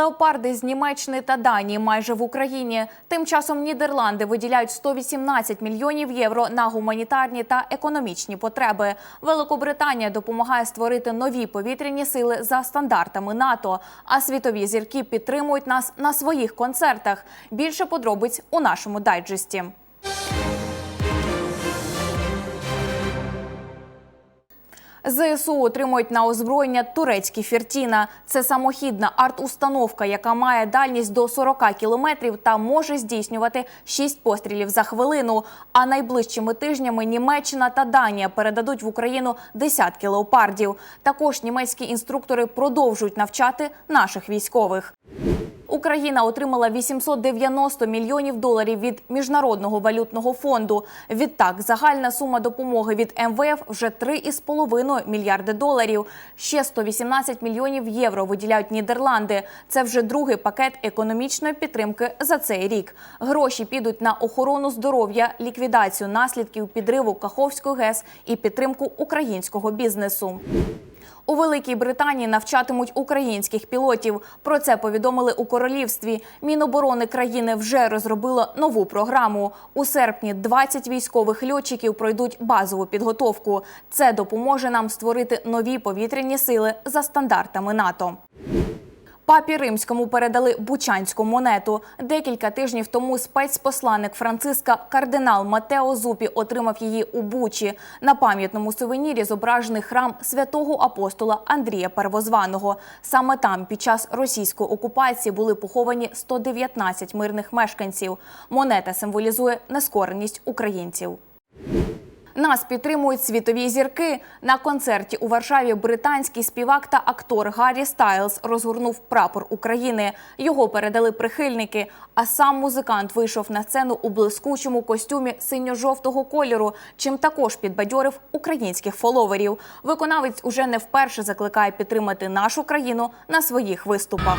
Леопарди з Німеччини та Данії майже в Україні. Тим часом Нідерланди виділяють 118 мільйонів євро на гуманітарні та економічні потреби. Великобританія допомагає створити нові повітряні сили за стандартами НАТО. А світові зірки підтримують нас на своїх концертах. Більше подробиць у нашому дайджесті. ЗСУ отримують на озброєння турецькі фіртіна. Це самохідна арт-установка, яка має дальність до 40 кілометрів та може здійснювати 6 пострілів за хвилину. А найближчими тижнями Німеччина та Данія передадуть в Україну десятки леопардів. Також німецькі інструктори продовжують навчати наших військових. Україна отримала 890 мільйонів доларів від міжнародного валютного фонду. Відтак, загальна сума допомоги від МВФ вже 3,5 мільярди доларів. Ще 118 мільйонів євро виділяють Нідерланди. Це вже другий пакет економічної підтримки за цей рік. Гроші підуть на охорону здоров'я, ліквідацію наслідків підриву Каховської ГЕС і підтримку українського бізнесу. У Великій Британії навчатимуть українських пілотів. Про це повідомили у королівстві. Міноборони країни вже розробило нову програму. У серпні 20 військових льотчиків пройдуть базову підготовку. Це допоможе нам створити нові повітряні сили за стандартами НАТО. Папі римському передали бучанську монету. Декілька тижнів тому спецпосланник Франциска кардинал Матео Зупі отримав її у Бучі. На пам'ятному сувенірі зображений храм святого апостола Андрія Первозваного. Саме там під час російської окупації були поховані 119 мирних мешканців. Монета символізує нескореність українців. Нас підтримують світові зірки. На концерті у Варшаві британський співак та актор Гаррі Стайлз розгорнув прапор України. Його передали прихильники. А сам музикант вийшов на сцену у блискучому костюмі синьо-жовтого кольору, чим також підбадьорив українських фоловерів. Виконавець уже не вперше закликає підтримати нашу країну на своїх виступах.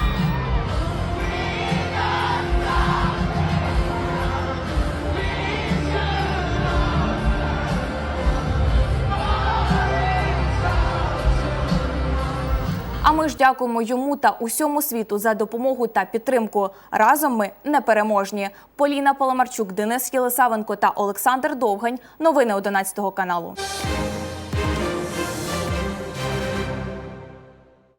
А ми ж дякуємо йому та усьому світу за допомогу та підтримку. Разом ми непереможні. Поліна Паламарчук, Денис Єлисавенко та Олександр Довгань. Новини 11 каналу.